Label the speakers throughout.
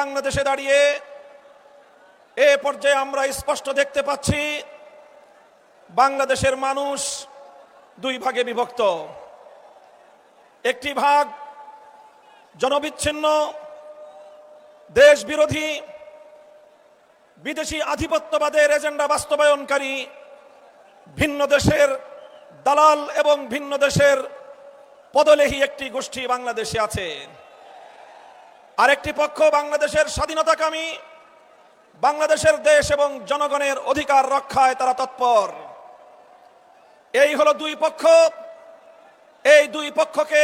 Speaker 1: বাংলাদেশে দাঁড়িয়ে এ পর্যায়ে আমরা স্পষ্ট দেখতে পাচ্ছি বাংলাদেশের মানুষ দুই ভাগে বিভক্ত। একটি ভাগ জনবিচ্ছিন্ন, দেশ বিরোধী, বিদেশি আধিপত্যবাদের এজেন্ডা বাস্তবায়নকারী, ভিন্ন দেশের দালাল এবং ভিন্ন দেশের পদলেহী একটি গোষ্ঠী বাংলাদেশে আছে। আরেকটি পক্ষ বাংলাদেশের স্বাধীনতাকামী, বাংলাদেশের দেশ এবং জনগণের অধিকার রক্ষায় তারা তৎপর। এই হলো দুই পক্ষ। এই দুই পক্ষকে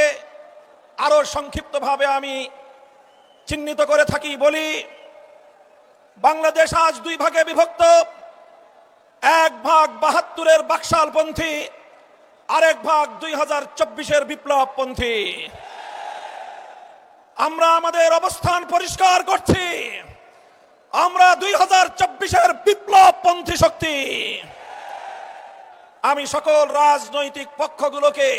Speaker 1: আরও সংক্ষিপ্তভাবে আমি চিহ্নিত করে থাকি, বলি, বাংলাদেশ আজ দুই ভাগে বিভক্ত। এক ভাগ বাহাত্তরের বাকশালপন্থী, আরেক ভাগ দুই হাজার চব্বিশের বিপ্লবপন্থী। আমরা আমাদের অবস্থান পরিষ্কার করছি। আমরা দুই হাজার চব্বিশের বিপ্লবপন্থী শক্তি। আমি সকল রাজনৈতিক পক্ষগুলোকে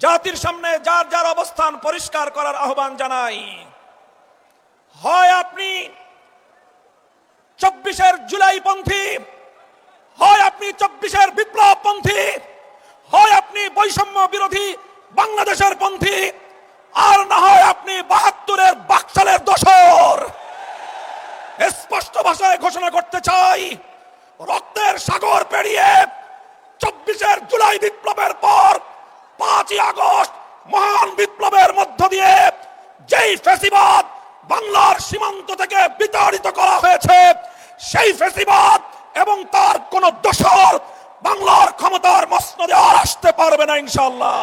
Speaker 1: জাতির সামনে যার যার অবস্থান পরিষ্কার করার আহ্বান জানাই। হয় আপনি চব্বিশের জুলাই পন্থী হয় আপনি চব্বিশের বিপ্লব পন্থী হয় আপনি বৈষম্য বিরোধী বাংলাদেশের পন্থী আর না হয় আপনি বাহাত্তরের বাকশালের দোসর। স্পষ্ট ভাষায় ঘোষণা করতে চাই, রক্তের সাগর পেরিয়ে চব্বিশের জুলাই বিপ্লবের পর পাঁচই আগস্ট মহান বিপ্লবের মধ্য দিয়ে যেই ফেসিবাদ বাংলার সীমান্ত থেকে বিতাড়িত করা হয়েছে, সেই ফেসিবাদ এবং তার কোন দোসর বাংলার ক্ষমতার মসনদে আর আসতে পারবে না ইনশাল্লাহ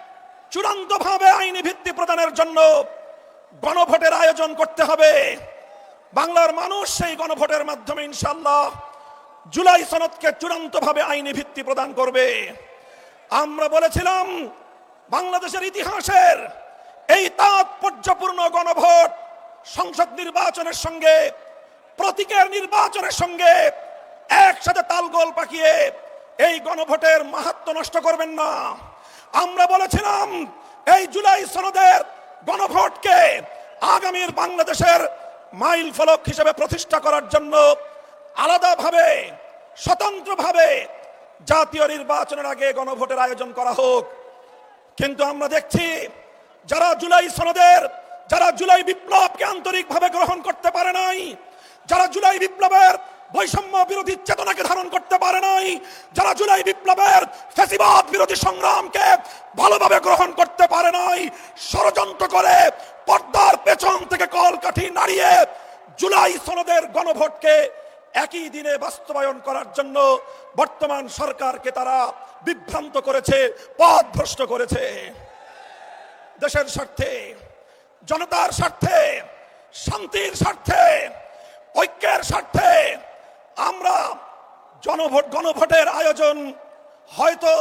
Speaker 1: চূড়ান্তভাবে আইনি ভিত্তি প্রদানের জন্য গণভোটের আয়োজন করতে হবে। বাংলার মানুষ সেই গণভোটের মাধ্যমে ইনশাল্লাহ জুলাই সনদকে চূড়ান্তভাবে আইনি ভিত্তি প্রদান করবে। আমরা বলেছিলাম, বাংলাদেশের ইতিহাসের এই তাৎপর্যপূর্ণ গণভোট সংসদ নির্বাচনের সঙ্গে, প্রতীকের নির্বাচনের সঙ্গে একসাথে তালগোল পাকিয়ে এই গণভোটের মাহাত্ম নষ্ট করবেন না। আমরা বলেছিলাম, এই জুলাই সনদের গণভোটকে আগামীর বাংলাদেশের মাইল ফলক হিসেবে প্রতিষ্ঠা করার জন্য আলাদাভাবে, স্বতন্ত্রভাবে জাতীয় নির্বাচনের আগে গণভোটের আয়োজন করা হোক। কিন্তু আমরা দেখছি, যারা জুলাই সনদের, যারা জুলাই বিপ্লবকে আন্তরিকভাবে গ্রহণ করতে পারে নাই, যারা জুলাই বিপ্লবের বৈষম্য বিরোধী চেতনাকে ধারণ করতে পারে নাই। যারা জুলাই বিপ্লবের ফেসিবাদ বিরোধী সংগ্রামকে ভালোভাবে গ্রহণ করতে পারে নাই, ষড়যন্ত্র করে পর্দার পেছন থেকে কলকাঠি নাড়িয়ে জুলাই সনদের গণভোটকে একই দিনে বাস্তবায়ন করার জন্য বর্তমান সরকারকে তারা বিভ্রান্ত করেছে, পথভ্রষ্ট করেছে। দেশের স্বার্থে, জনতার স্বার্থে, শান্তির স্বার্থে, ঐক্যের স্বার্থে আমরা জনভোট, গণভোটের আয়োজন, হয়তো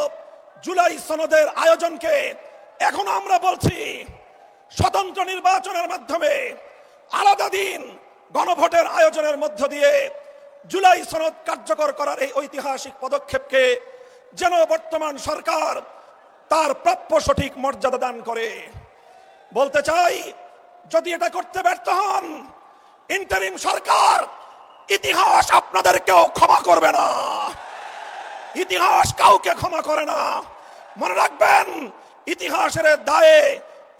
Speaker 1: জুলাই সনদের আয়োজনকে এখন আমরা বলছি, স্বতন্ত্র নির্বাচনের মাধ্যমে আলাদা দিন গণভোটের আয়োজনের মধ্য দিয়ে জুলাই সনদ কার্যকর করার এই ঐতিহাসিক পদক্ষেপকে যেন বর্তমান সরকার তার প্রাপ্য সঠিক মর্যাদা দান করে। বলতে চাই, যদি এটা করতে ব্যর্থ হন, ইন্টারিম সরকার ইতিহাস আপনাদেরকেও ক্ষমা করবে না। ইতিহাস কাউকে ক্ষমা করে না। মনে রাখবেন, ইতিহাসের দায়ে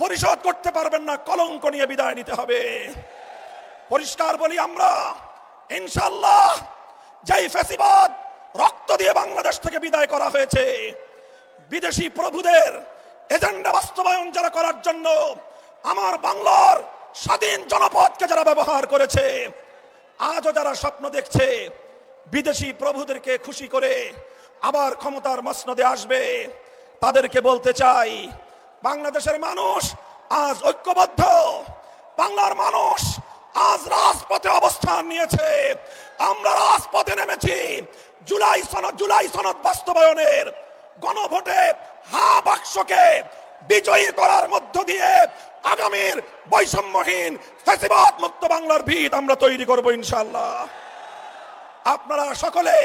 Speaker 1: পরিশোধ করতে পারবেন না, কলঙ্ক নিয়ে বিদায় নিতে হবে। পরিষ্কার বলি আমরা ইনশাল্লাহ যেই ফেসিবাদ রক্ত দিয়ে বাংলাদেশ থেকে বিদায় করা হয়েছে, বিদেশি প্রভুদের এজেন্ডা বাস্তবায়ন যারা করার জন্য আমার বাংলার স্বাধীন জনপদকে যারা ব্যবহার করেছে আজও যারা স্বপ্ন দেখছে, বিদেশি প্রভুদেরকে খুশি করে আবার ক্ষমতার মসনদে আসবে, তাদেরকে বলতে চাই, বাংলাদেশের মানুষ আজ ঐক্যবদ্ধ, বাংলার মানুষ আজ রাজপথে অবস্থান নিয়েছে। আমরা রাজপথে নেমেছি, জুলাই সনদ জুলাই সনদ বাস্তবায়নের গণভোটে হা বাক্সকে বিজয়ী করার মধ্য দিয়ে আগামীর বৈষম্যহীন মুক্ত বাংলার ভিত আমরা তৈরি করব ইনশাল্লাহ আপনারা সকলে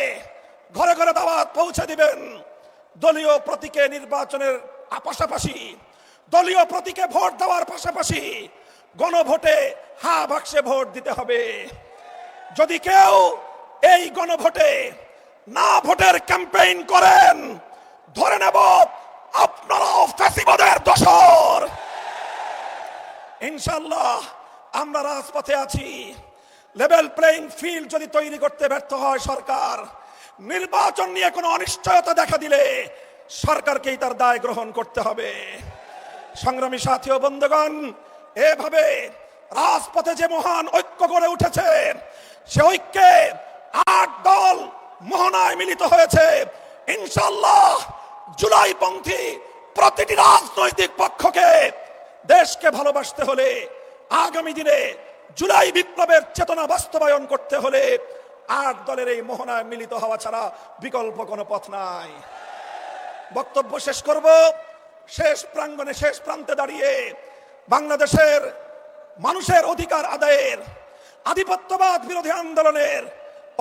Speaker 1: ঘরে ঘরে দাওয়াত পৌঁছে দিবেন। দলীয় প্রতীকে নির্বাচনের পাশাপাশি, দলীয় প্রতীকে ভোট দেওয়ার পাশাপাশি গণভোটে হা বাক্সে ভোট দিতে হবে। যদি কেউ এই গণভোটে না ভোটের ক্যাম্পেইন করেন, ধরে নেব আপনারাও ফ্যাসিবাদের দোসর ইনশাল্লাহ আমরা রাজপথে আছি। লেভেল প্লেইং ফিল্ড যদি তৈরি করতে ব্যর্থ হয় সরকার, নির্বাচন নিয়ে কোনো অনিশ্চয়তা দেখা দিলে সরকারকেই তার দায় গ্রহণ করতে হবে। সংগ্রামী সাথী ও বন্ধুগণ, এভাবে রাজপথে যে মহান ঐক্য গড়ে উঠেছে, সে ঐক্যে আট দল মোহনায় মিলিত হয়েছে। ইনশাল্লাহ জুলাই পন্থী প্রতিটি রাজনৈতিক পক্ষকে দেশকে ভালোবাসতে হলে আগামী দিনে জুলাই বিপ্লবের চেতনা বাস্তবায়ন করতে হলে আট দলের এই মোহনায় মিলিত হওয়া ছাড়া বিকল্প কোনো পথ নাই। বক্তব্য শেষ করব। শেষ প্রাঙ্গণে শেষ প্রান্তে দাঁড়িয়ে বাংলাদেশের মানুষের অধিকার আদায়ের, আধিপত্যবাদ বিরোধী আন্দোলনের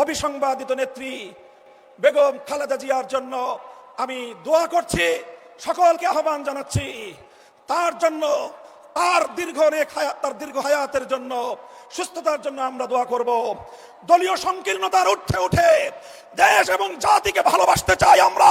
Speaker 1: অবিসংবাদিত নেত্রী বেগম খালেদা জিয়ার জন্য আমি দোয়া করছি। সকলকে আহ্বান জানাচ্ছি। তার জন্য, তার দীর্ঘ রেখ হায়াত তার দীর্ঘ হায়াতের জন্য, সুস্থতার জন্য আমরা দোয়া করব। দলীয় সংকীর্ণতার উঠে উঠে দেশ এবং জাতিকে ভালোবাসতে চাই আমরা।